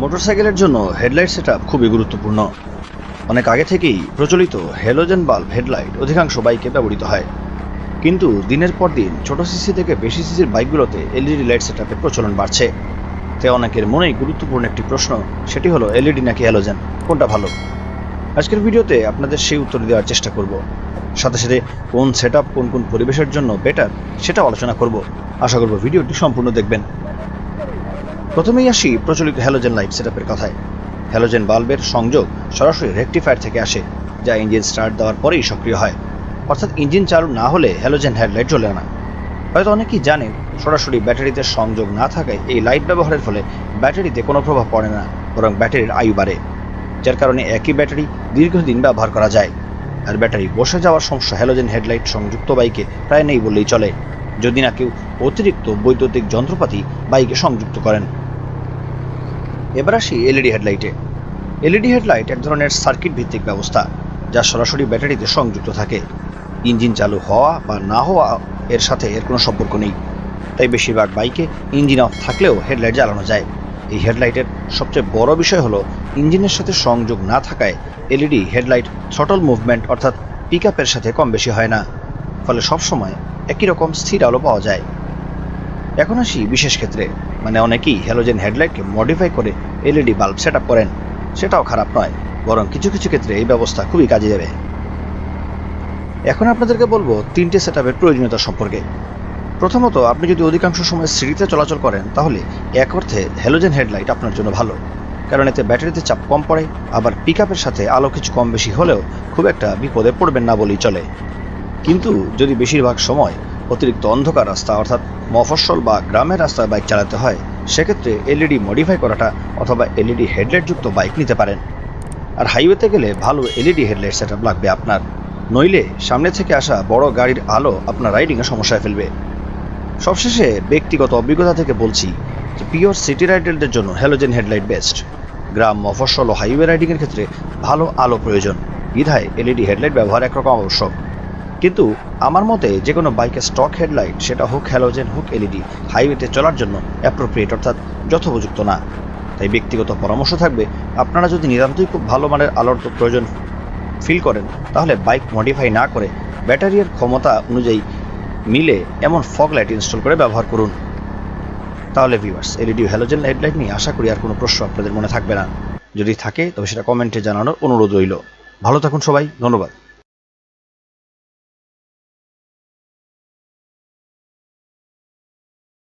মোটরসাইকেলের জন্য headlight set খুবই গুরুত্বপূর্ণ। অনেক আগে থেকেই প্রচলিত হেলোজেন বাল্ব হেডলাইট অধিকাংশ বাইকে ব্যবহৃত হয়। কিন্তু দিনের পর দিন ছোট সিসি থেকে বেশি সিসির বাইকগুলোতে এলইডি লাইট সেট প্রচলন বাড়ছে। তে অনেকের মনেই গুরুত্বপূর্ণ একটি প্রশ্ন, সেটি হলো, এলইডি নাকি হ্যালোজেন কোনটা ভালো? আজকের ভিডিওতে আপনাদের সেই উত্তর দেওয়ার চেষ্টা করব। সাথে সাথে কোন সেট কোন কোন পরিবেশের জন্য বেটার সেটাও আলোচনা করব। আশা করব ভিডিওটি সম্পূর্ণ দেখবেন। প্রথমেই আসি প্রচলিত হ্যালোজেন লাইট সেটআপের কথায়। হ্যালোজেন বাল্বের সংযোগ সরাসরি রেকটিফায়ার থেকে আসে, যা ইঞ্জিন স্টার্ট দেওয়ার পরেই সক্রিয় হয়। অর্থাৎ ইঞ্জিন চালু না হলে হ্যালোজেন হেডলাইট জ্বলে না। হয়তো অনেকেই জানেন, সরাসরি ব্যাটারিতে সংযোগ না থাকায় এই লাইট ব্যবহারের ফলে ব্যাটারিতে কোনো প্রভাব পড়ে না, বরং ব্যাটারির আয়ু বাড়ে, যার কারণে একই ব্যাটারি দীর্ঘদিন ব্যবহার করা যায়। আর ব্যাটারি বসে যাওয়ার সমস্যা হ্যালোজেন হেডলাইট সংযুক্ত বাইকে প্রায় নেই বললেই চলে, যদি না কেউ অতিরিক্ত বৈদ্যুতিক যন্ত্রপাতি বাইকে সংযুক্ত করেন। এবার আসি এলইডি হেডলাইটে। এলইডি হেডলাইট এক ধরনের সার্কিট ভিত্তিক ব্যবস্থা, যা সরাসরি ব্যাটারিতে সংযুক্ত থাকে। ইঞ্জিন চালু হওয়া বা না হওয়া এর সাথে এর কোনো সম্পর্ক নেই। তাই বেশিরভাগ বাইকে ইঞ্জিন অফ থাকলেও হেডলাইট জ্বালানো যায়। এই হেডলাইটের সবচেয়ে বড় বিষয় হলো, ইঞ্জিনের সাথে সংযোগ না থাকায় এলইডি হেডলাইট থ্রটল মুভমেন্ট অর্থাৎ পিক আপের সাথে কম বেশি হয় না। ফলে সবসময় একই রকম স্থির আলো পাওয়া যায়। এখন আসি বিশেষ ক্ষেত্রে। মানে অনেকেই হ্যালোজেন হেডলাইটকে মডিফাই করে এলইডি বাল্ব সেট করেন। সেটাও খারাপ নয়, বরং কিছু কিছু ক্ষেত্রে এই ব্যবস্থা খুবই কাজে দেবে। এখন আপনাদেরকে বলব তিনটে সেট প্রয়োজনীয়তা সম্পর্কে। প্রথমত, আপনি যদি অধিকাংশ সময় সিঁড়িতে চলাচল করেন, তাহলে এক অর্থে হ্যালোজেন হেডলাইট আপনার জন্য ভালো। কারণ এতে ব্যাটারিতে চাপ কম পড়ে, আবার পিক সাথে আলো কিছু কম বেশি হলেও খুব একটা বিপদে পড়বেন না বলেই চলে। কিন্তু যদি বেশিরভাগ সময় অতিরিক্ত অন্ধকার রাস্তা অর্থাৎ মফস্বল বা গ্রামের রাস্তায় বাইক চালাতে হয়, সেক্ষেত্রে এলইডি মডিফাই করাটা অথবা এলইডি হেডলাইটযুক্ত বাইক নিতে পারেন। আর হাইওয়েতে গেলে ভালো এলইডি হেডলাইট সেট লাগবে আপনার। নইলে সামনে থেকে আসা বড় গাড়ির আলো আপনার রাইডিংয়ে সমস্যায় ফেলবে। সবশেষে ব্যক্তিগত অভিজ্ঞতা থেকে বলছি যে পিওর সিটি রাইডারদের জন্য হ্যালোজেন হেডলাইট বেস্ট গ্রাম, মফস্বল ও হাইওয়ে রাইডিংয়ের ক্ষেত্রে ভালো আলো প্রয়োজন। বিধায় এলইডি হেডলাইট ব্যবহার একরকম আবশ্যক। কিন্তু আমার মতে যে কোনো বাইকের স্টক হেডলাইট সেটা হোক হ্যালোজেন হোক এলইডি হাইওয়েতে চলার জন্য অ্যাপ্রোপ্রিয়েট অর্থাৎ যথোপযুক্ত না। তাই ব্যক্তিগত পরামর্শ থাকবে, আপনারা যদি নিতান্তই খুব ভালো মানের আলোর প্রয়োজন ফিল করেন, তাহলে বাইক মডিফাই না করে ব্যাটারির ক্ষমতা অনুযায়ী মিলে এমন ফগ লাইট ইনস্টল করে ব্যবহার করুন। তাহলে ভিউয়ার্স এলইডি হ্যালোজেন হেডলাইট নিয়ে আশা করি আর কোনো প্রশ্ন আপনাদের মনে থাকবে না। যদি থাকে, তবে সেটা কমেন্টে জানানোর অনুরোধ রইল। ভালো থাকুন সবাই, ধন্যবাদ।